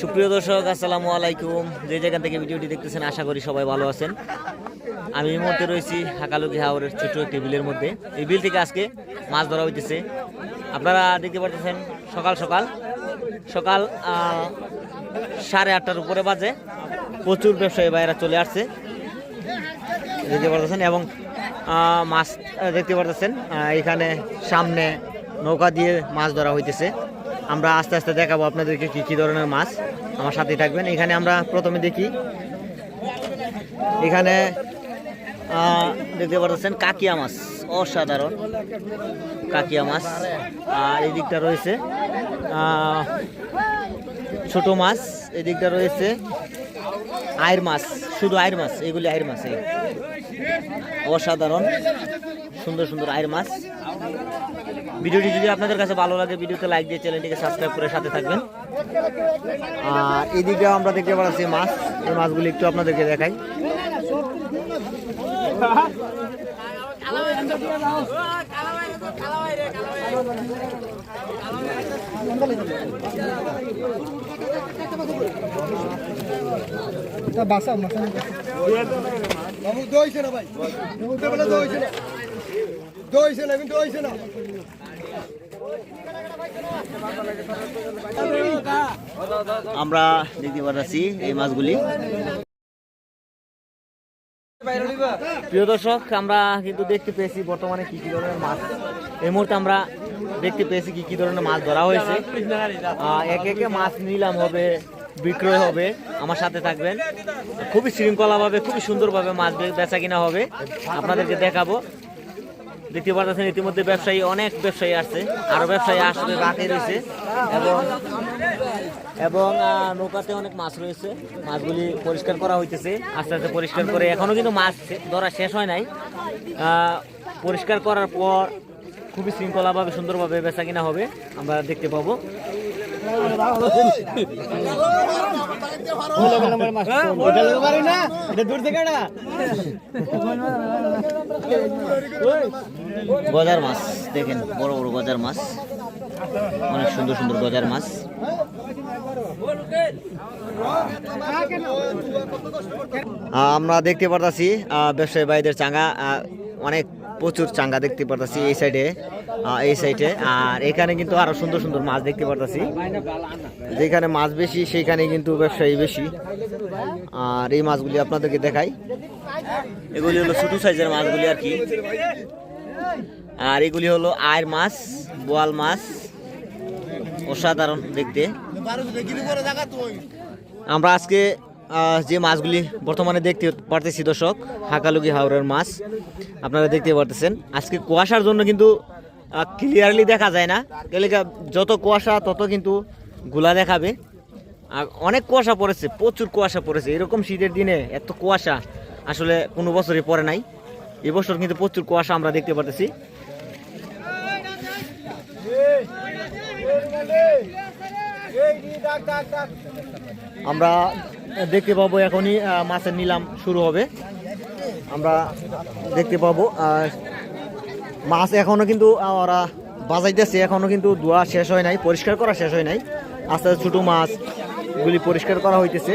সুপ্রিয় দর্শক আসসালামু আলাইকুম। যে যেখান থেকে ভিডিওটি দেখতেছেন আশা করি সবাই ভালো আছেন। আমি এই মুহূর্তে রয়েছি হাকালুকি হাওরের ছোট্ট একটি বিলের মধ্যে। এই বিল থেকে আজকে মাছ ধরা হইতেছে। আপনারা দেখতে পাচ্ছেন সকাল সকাল। সকাল সাড়ে আটটার উপরে বাজে। প্রচুর ব্যবসায়ী ভাইয়েরা চলে আসছে। দেখতে পারতেছেন এবং মাছ দেখতে আহ, এখানে সামনে নৌকা দিয়ে মাছ ধরা হইতেছে। আমরা আস্তে আস্তে দেখাবো আপনাদেরকে কি কি ধরনের মাছ। আমার সাথে থাকবেন। এখানে আমরা প্রথমে দেখি। এখানে দেখতে পাচ্ছেন কাকিয়া মাছ। অসাধারণ। কাকিয়া মাছ। আর এই দিকটা রয়েছে ছোট মাছ। এই দিকটা রয়েছে আয়ের মাছ, শুধু আয়ের মাছ, এগুলি আয়ের মাছ। অসাধারণ। সুন্দর সুন্দর আয়ের মাছ। ভিডিওটি যদি আপনাদের কাছে ভালো লাগে, ভিডিওতে লাইক দিয়ে চ্যানেলটিকে সাবস্ক্রাইব করে সাথে থাকবেন। আর এদিকে আমরা দেখতে পাচ্ছি মাছ। এই মাছগুলি একটু আপনাদেরকে দেখাই। বাবু দইছে না ভাই। উঠে বলে দইছে না। দইছে না কিন্তু দইছে না। আমরা দেখতে পাচ্ছি এই মাছগুলি। প্রিয় দর্শক আমরা কিন্তু দেখতে পেয়েছি বর্তমানে কি কি ধরনের মাছ। এই মুহূর্তে আমরা দেখতে পেয়েছি কি কি ধরনের মাছ ধরা হয়েছে। আহ, একে একে মাছ নিলাম হবে বিক্রয় হবে। আমার সাথে থাকবেন। খুবই শৃঙ্খলাভাবে, খুবই সুন্দরভাবে মাছ বেচা কিনা হবে। আপনাদেরকে দেখাবো। দেখতে পাচ্ছেন ইতিমধ্যে ব্যবসায়ী, অনেক ব্যবসায়ী আসছে। আরও ব্যবসায়ী আসবে, বাকি রয়েছে। এবং এবং নৌকাতে অনেক মাছ রয়েছে। মাছগুলি পরিষ্কার করা হইতেছে। আস্তে আস্তে পরিষ্কার করে এখনও কিন্তু মাছ ধরা শেষ হয় নাই। পরিষ্কার করার পর খুবই শৃঙ্খলাভাবে, সুন্দরভাবে বেচা কিনা হবে। আমরা দেখতে পাবো। গজার মাছ, দেখেন, বড় বড় গজার মাছ। অনেক সুন্দর সুন্দর গজার মাছ। আমরা দেখতে পারতাছি ব্যবসায়ী ভাইদের চাঙ্গা অনেক প্রচুর চাঙ্গা দেখতে পারতাছি এই সাইডে এই সাইডে। আর এখানে কিন্তু আরও সুন্দর সুন্দর মাছ দেখতে পারতাছি। যেখানে মাছ বেশি, সেইখানে কিন্তু ব্যবসায়ী বেশি। আর এই মাছগুলি আপনাদেরকে দেখাই। এগুলি হলো ছোট সাইজের মাছগুলি আর কি। আর এগুলি হলো আয়ের মাছ, বোয়াল মাছ, অসাধারণ দেখতে। আমরা আজকে যে মাছগুলি বর্তমানে দেখতে পারতেছি দর্শক, হাকালুকি হাওড়ের মাছ। আপনারা দেখতে পারতেছেন। আজকে কুয়াশার জন্য কিন্তু ক্লিয়ারলি দেখা যায় না। এলাকা যত কুয়াশা, তত কিন্তু গুলা দেখাবে। আর অনেক কুয়াশা পড়েছে, প্রচুর কুয়াশা পড়েছে। এরকম শীতের দিনে এত কুয়াশা আসলে কোনো বছরই পড়ে নাই। এবছর কিন্তু প্রচুর কুয়াশা আমরা দেখতে পারতেছি। আমরা দেখতে পাবো এখনই মাছের নিলাম শুরু হবে। আমরা দেখতে পাবো মাছ এখনও কিন্তু ওরা বাজাইতেছে, এখনও কিন্তু ধোয়া শেষ হয় নাই, পরিষ্কার করা শেষ হয় নাই। আস্তে আস্তে ছোটো মাছ গুলি পরিষ্কার করা হইতেছে।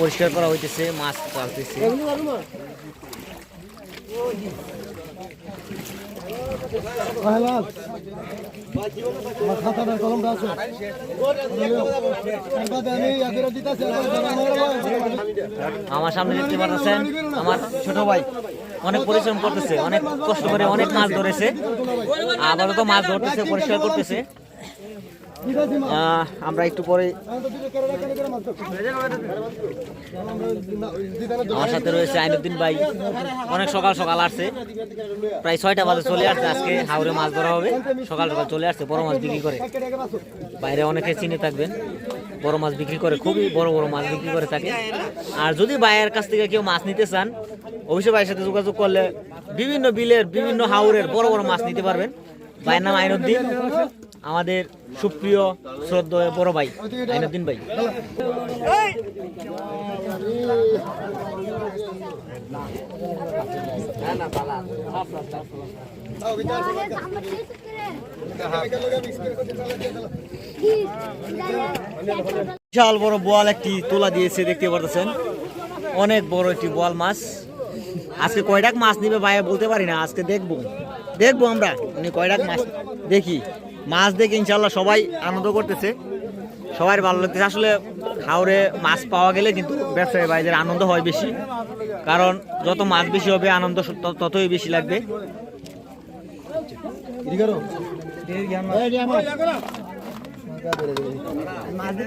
পরিষ্কার করা হইতেছে, মাছ পালতেছে আমার সামনে দেখতে পাচ্ছেন আমার ছোট ভাই। অনেক পরিশ্রম করতেছে, অনেক কষ্ট করে অনেক মাছ ধরেছে। আবারও তো মাছ ধরতেছে, পরিষ্কার করতেছে। আমরা একটু পরে আমার সাথে রয়েছে আইনুদ্দিন ভাই। অনেক সকাল সকাল আসছে। প্রায় ছয়টা বাজে চলে আসছে আজকে হাওড়ে মাছ ধরা হবে। সকাল সকাল চলে আসছে, বড় মাছ বিক্রি করে। বাইরে অনেকে চিনে থাকবেন, বড় মাছ বিক্রি করে, খুবই বড় বড় মাছ বিক্রি করে থাকে। আর যদি ভাইয়ের কাছ থেকে কেউ মাছ নিতে চান, অবশ্যই ভাইয়ের সাথে যোগাযোগ করলে বিভিন্ন বিলের, বিভিন্ন হাওরের বড় বড় মাছ নিতে পারবেন। ভাইয়ের নাম আইনুদ্দিন। আমাদের সুপ্রিয় শ্রদ্ধেয় বড় ভাই, আইনুদ্দিন ভাই। বিশাল বড় বোয়াল একটি তোলা দিয়েছে, দেখতে পারতেছেন। অনেক বড় একটি বোয়াল মাছ। আজকে কয়টাক মাছ নিবে ভাইয়া বলতে পারি না, আজকে দেখব। দেখব আমরা। উনি কয়টাক মাছ দেখি। মাছ দেখে ইনশাল্লাহ সবাই আনন্দ করতেছে। সবাই ভালো লাগতেছে। আসলে হাওড়ে মাছ পাওয়া গেলে কিন্তু ব্যবসায়ী ভাইদের আনন্দ হয় বেশি। কারণ যত মাছ বেশি হবে, আনন্দ তত- ততই বেশি লাগবে। ওই মানুষ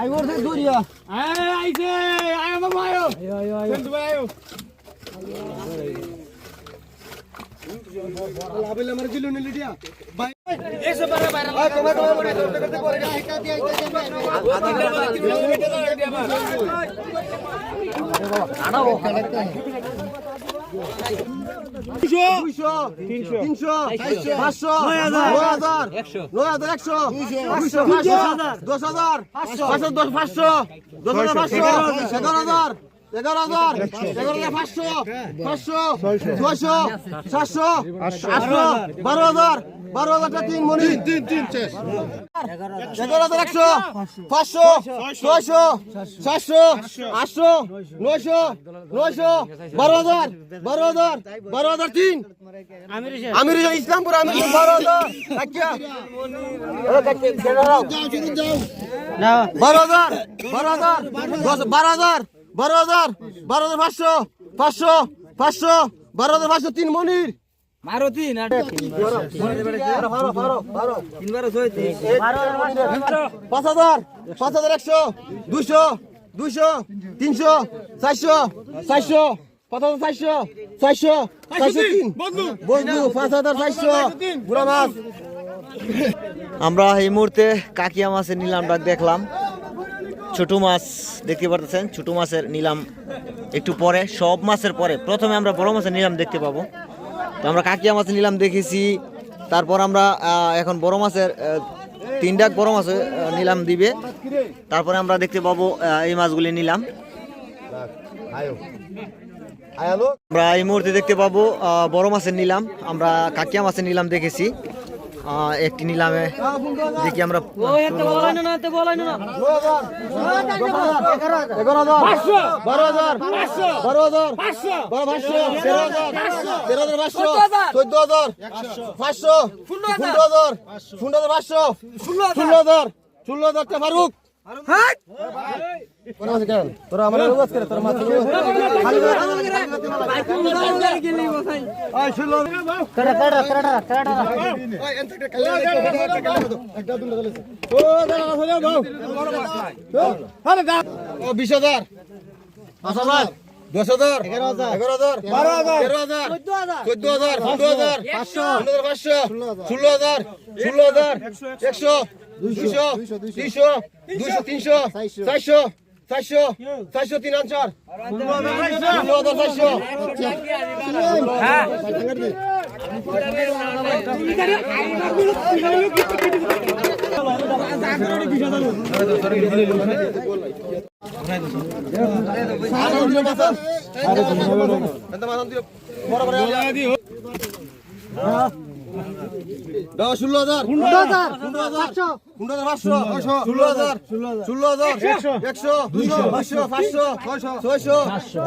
আই ওর দূরিয়া আই আইছে আই আমার মায়ো আয়ো আয়ো আয়ো সেন্টু আয়ো লাভেলে আমার দিলু নিলি দিয়া ভাই এসো বারে বারে আ কমা কমা বড় করতে করতে পরে আইতা দি আইতা তিনশো পাঁচশো নয় হাজার নয় হাজার একশো দুইশো দশ হাজার। পাঁচশো। দশ হাজার পাঁচশো। এগারো হাজার। এগারো হাজার। এগারো হাজার। পাঁচশো। পাঁচশো। ছয়শো। সাতশো। আটশো। বারো হাজার। বারো হাজারটা তিন মনি তিন তিন এগারো হাজার একশো পাঁচশো ছয়শো সাতশো আটশো নয়শো নয়শো বারো হাজার বারো হাজার বারো হাজার তিন। আমির ইসলামপুর আমির বারো হাজার। কাকিয়া বারো হাজার বারো হাজার বারো হাজার বারো হাজার বারো হাজার পাঁচশো পাঁচশো পাঁচশো বারো হাজার পাঁচশো তিন মনির মারুতি না পাঁচ হাজার পাঁচ হাজার একশো দুশো দুশো তিনশো চারশো চারশো পাঁচ হাজার চারশো চারশো চারশো তিন। বন্ধু। পাঁচ হাজার চারশো। বুড়া মাছ। আমরা এই মুহূর্তে কাকিয়া মাছের নিলামটা দেখলাম। ছোট মাছ দেখতে পারতেছেন। ছোট মাছের নিলাম একটু পরে সব মাছের পরে। প্রথমে আমরা বড় মাছের নিলাম দেখতে পাবো। তো আমরা কাকিয়া মাছ নিলাম, দেখেছি। তারপর আমরা এখন বড় মাছের তিন ডাক বড় মাছ নিলাম দিবে। তারপরে আমরা দেখতে পাবো এই মাছগুলি নিলাম। আমরা এই মুহূর্তে দেখতে পাবো বড় মাছের নিলাম। আমরা কাকিয়া মাছের নিলাম, দেখেছি। একটি নিলামে দেখি আমরা ফারুক তোরা আমার রোজ করে তোর মাথা বিশ হাজার। পাঁচ হাজার। দশ হাজার। এগারো হাজার। এগারো হাজার। বারো হাজার। তেরো হাজার। চোদ্দ হাজার। চোদ্দ হাজার। পাঁচশো। পাঁচশো। ষোলো হাজার। ষোলো হাজার। একশো। দুইশো তিনশো দুইশো তিনশো চারশো। চারশো চারশো তিন আনসার। ষোলো হাজার চারশো। দাও ষোলো হাজার ষোলো হাজার ষোলো হাজার ষোলো হাজার পাঁচশো ষোলো হাজার ষোলো হাজার একশো দুইশো পাঁচশো পাঁচশো ছয়শো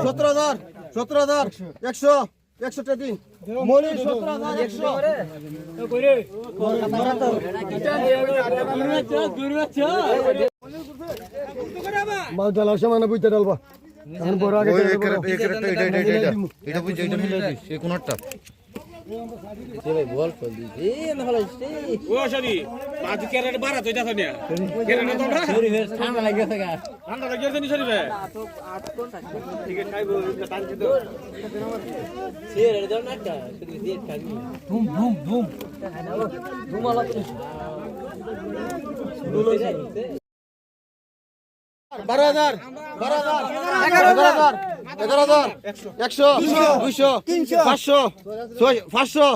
সতেরো হাজার সতেরো হাজার একশো একশোটা দিন মনে সতেরো হাজার একশো মাছ ডালা সমানে বুঝতে ডালবা ওই একের একের এটা এটা এটা এটা এটা বুঝ এটা মিলে দিস এই কোনটা ও সরি। মাছ ক্যারেট বাড়া এটা নিয়া ক্যারেট তো না ঠান্ডা ঠান্ডা লাগিয়েছে নি সরি রে ঠিক আছে খাইবো টানছি তো বারো হাজার বারো হাজার। এগারো হাজার। এগারো হাজার একশো দুইশো পাঁচশো পাঁচশো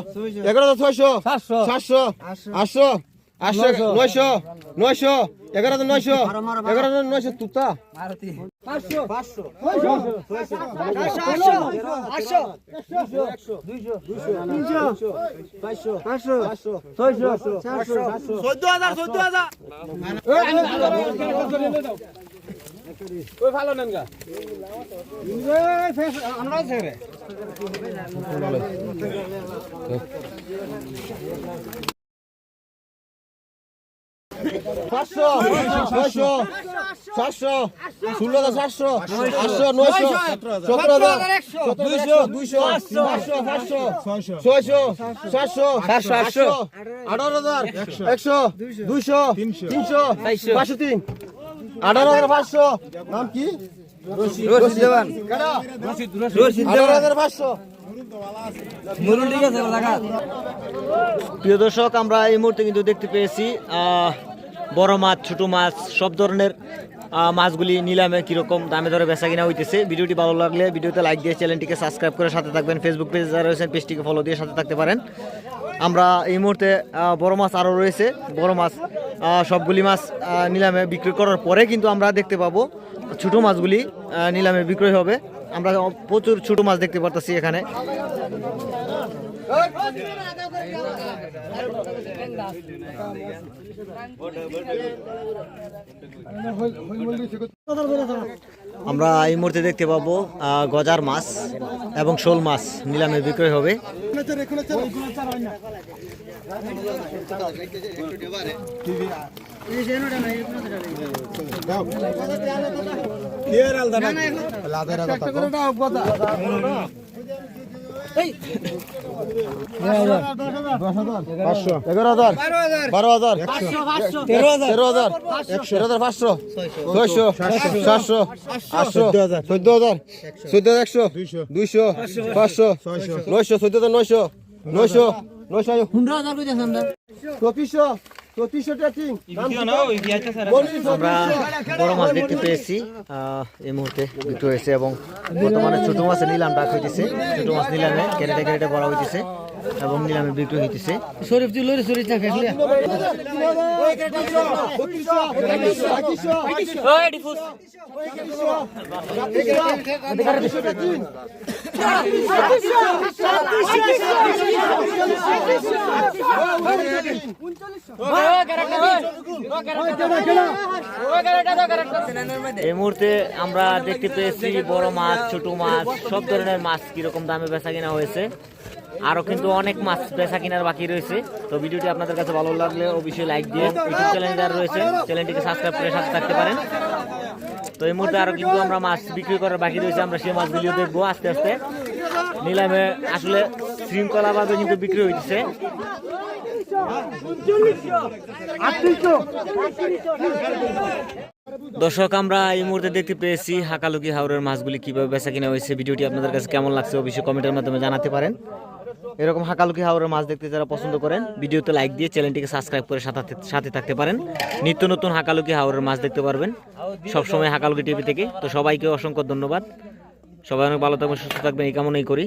এগারো হাজার ছয়শো সাতশো আটশো আটশো নয়শো নয়শো এগারো হাজার নয়শো এগারো হাজার নয়শো তুতা চোদ্দ হাজার চোদ্দ হাজার ওই ভালো নেন গা। পাঁচশো ছয়শো সাতশো ষোলো হাজার সাতশো আটশো নয়শো সতেরো হাজার দুইশো দুইশো পাঁচশো পাঁচশো ছয়শো সাতশো সাতশো আটশো আঠারো হাজার একশো দুইশো তিনশো পাঁচশো তিন। আঠারো হাজার পাঁচশো। নাম কি? প্রিয় দর্শক আমরা এই মুহূর্তে কিন্তু দেখতে পেয়েছি বড় মাছ ছোট মাছ সব ধরনের মাছগুলি নিলামে কীরকম দামে দরে বেচা কিনা হইতেছে। ভিডিওটি ভালো লাগলে ভিডিওতে লাইক দিয়ে চ্যানেলটিকে সাবস্ক্রাইব করে সাথে থাকবেন। ফেসবুক পেজে যারা রয়েছেন পেজটিকে ফলো দিয়ে সাথে থাকতে পারেন। আমরা এই মুহূর্তে বড় মাছ আরও রয়েছে বড় মাছ সবগুলি মাছ নিলামে বিক্রি করার পরে কিন্তু আমরা দেখতে পাবো ছোটো মাছগুলি নিলামে বিক্রয় হবে আমরা প্রচুর ছোট মাছ দেখতে পারতেছি এখানে আমরা এই মুহূর্তে দেখতে পাবো আহ, গজার মাছ এবং শোল মাছ নিলামে বিক্রয় হবে। পাঁচশো এগারো হাজার। বারো হাজার। তেরো হাজার। একশো হাজার। পাঁচশো। ছয়শো। সাতশো। আটশো চোদ্দ হাজার। চোদ্দ হাজার। একশো। দুইশো। পাঁচশো। নয়শো। চোদ্দ হাজার নয়শো। নয়শো। নয়শো। চব্বিশশো। বড় মাছ দেখতে পেয়েছি আহ, এই মুহূর্তে বিক্রি হয়েছে এবং বর্তমানে ছোট মাছ নিলাম ডাক হইতেছে। ছোট মাছ নিলামে কেটে কেটে বড় হইতেছে। এবং নিলামে বিক্রি হইতেছে। শরীফ তুই লরি শরীফ না ফেসলে এই মুহূর্তে আমরা দেখতে পেয়েছি বড় মাছ ছোট মাছ সব ধরনের মাছ কীরকম দামে বেচা কিনা হয়েছে। আরও কিন্তু অনেক মাছ বেচা কিনার বাকি রয়েছে। তো ভিডিওটি আপনাদের কাছে ভালো লাগলে অবশ্যই লাইক দিয়ে ইউটিউব চ্যানেল যারা রয়েছে, চ্যানেলটিকে সাবস্ক্রাইব করে সাথে থাকতে পারেন। তো এই মুহূর্তে আরও কিন্তু আমরা মাছ বিক্রি করার বাকি রয়েছে, আমরা সেই মাছগুলিও দেখব আস্তে আস্তে। নিলামে আসলে শৃঙ্খলাভাবে কিন্তু বিক্রি হইতেছে। দর্শক, আমরা এই মুহূর্তে দেখতে পেয়েছি হাকালুকি হাওরের মাছগুলি কীভাবে বেচা কিনা হয়েছে। ভিডিওটি আপনাদের কাছে কেমন লাগছে অবশ্যই কমেন্টের মাধ্যমে জানাতে পারেন। এরকম হাকালুকি হাওরের মাছ দেখতে যারা পছন্দ করেন, ভিডিওতে লাইক দিয়ে চ্যানেলটিকে সাবস্ক্রাইব করে সাথে সাথে থাকতে পারেন। নিত্য নতুন হাকালুকি হাওরের মাছ দেখতে পারবেন সবসময় হাকালুকি টিভি থেকে। তো সবাইকে অসংখ্য ধন্যবাদ। সবাই অনেক ভালো থাকবেন, সুস্থ থাকবেন, এই কামনাই করি।